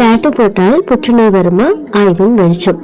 Date போட்டால் புற்றுநோய் வருமா? ஆய்வின் வெளிச்சம்.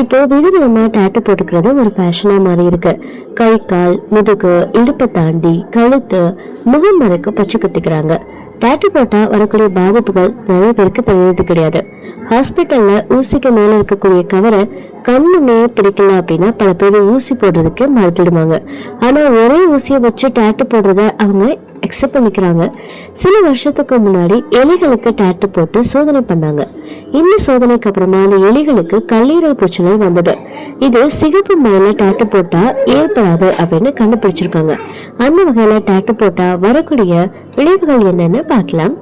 இப்போ விதவிதமா டேட்டு போட்டுக்கிறது ஒரு ஃபேஷனா மாறி இருக்கு. கை கால் முதுகு இடுப்பை தாண்டி கழுத்து முகம் வரைக்கும் பச்சை குத்திக்கிறாங்க. டேட்டு போட்டா வரக்கூடிய பாதிப்புகள் நிறைய பேருக்கு தெரியறது கிடையாது. ஹாஸ்பிட்டல்ல ஊசிக்கு மேல இருக்கக்கூடிய கவரை கண்ணுமே பிடிக்கல அப்படின்னா பல பேர் ஊசி போடுறதுக்கு மறுத்துடுவாங்க. ஆனா ஒரே ஊசியை வச்சு டாட்டு போடுறத அவங்க அக்செப்ட் பண்ணிக்கிறாங்க. சில வருஷத்துக்கு முன்னாடி எலிகளுக்கு டாட்டு போட்டு சோதனை பண்ணாங்க. இந்த சோதனைக்கு அப்புறமா அந்த எலிகளுக்கு கல்லீரல் பிரச்சனை வந்தது. இது சிகப்பு மேல டாட்டு போட்டா ஏற்படாது அப்படின்னு கண்டுபிடிச்சிருக்காங்க. அந்த வகையில டாட்டு போட்டா வரக்கூடிய விளைவுகள் என்னன்னு பார்க்கலாம்.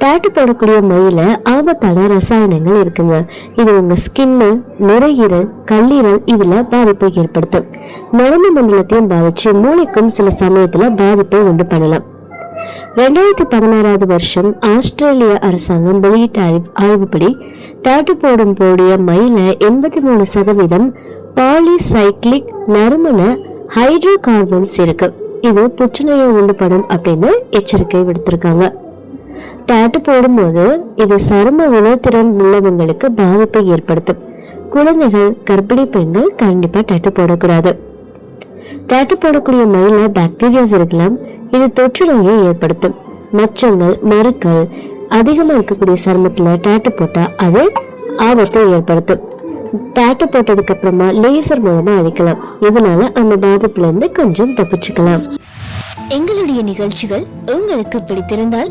டாட்டு போடக்கூடிய மயில ஆபத்தான ரசாயனங்கள் இருக்குங்க. இது உங்க ஸ்கின்னு நுரையீரல் கல்லீரல் இதுல பாதிப்பை ஏற்படுத்தும். நரம்பு மண்டலத்தையும் பாதிச்சு மூளைக்கும் சில சமயத்துல பாதிப்பை உண்டு பண்ணலாம். ரெண்டாயிரத்தி பதினாறாவது வருஷம் ஆஸ்திரேலிய அரசாங்கம் வெளியிட்ட ஆய்வு- ஆய்வுப்படி தாட்டு போடும் போடிய மயில எண்பத்தி மூணு சதவீதம் பாலிசைக்ளிக் நறுமண ஹைட்ரோ கார்பன்ஸ் இருக்கு. இது புற்றுநோயை உண்டு பண்ணும் அப்படின்னு எச்சரிக்கை விடுத்திருக்காங்க. டாட்டு போடும்போது இது சரும உணர்திறன் உள்ளவங்களுக்கு பாதிப்பை ஏற்படுத்தும். குழந்தைகள் கர்ப்பிணி பெண்கள் கண்டிப்பா டாட்டு போடக்கூடாது. டாட்டு போடக்கூடிய மயில பாக்டீரியாஸ் இருக்கலாம். இது தொற்று நோயை ஏற்படுத்தும். மச்சங்கள் மருக்கள் அதிகமா இருக்கக்கூடிய சருமத்தில் டாட்டு போட்டா அது ஆபத்தை ஏற்படுத்தும். டாட்டு போட்டதுக்கு அப்புறமா லேசர் மூலமா அழிக்கலாம். இதனால அந்த பாதிப்புல இருந்து கொஞ்சம் தப்பிச்சுக்கலாம். எங்களுடைய நிகழ்ச்சிகள் உங்களுக்கு பிடித்திருந்தால்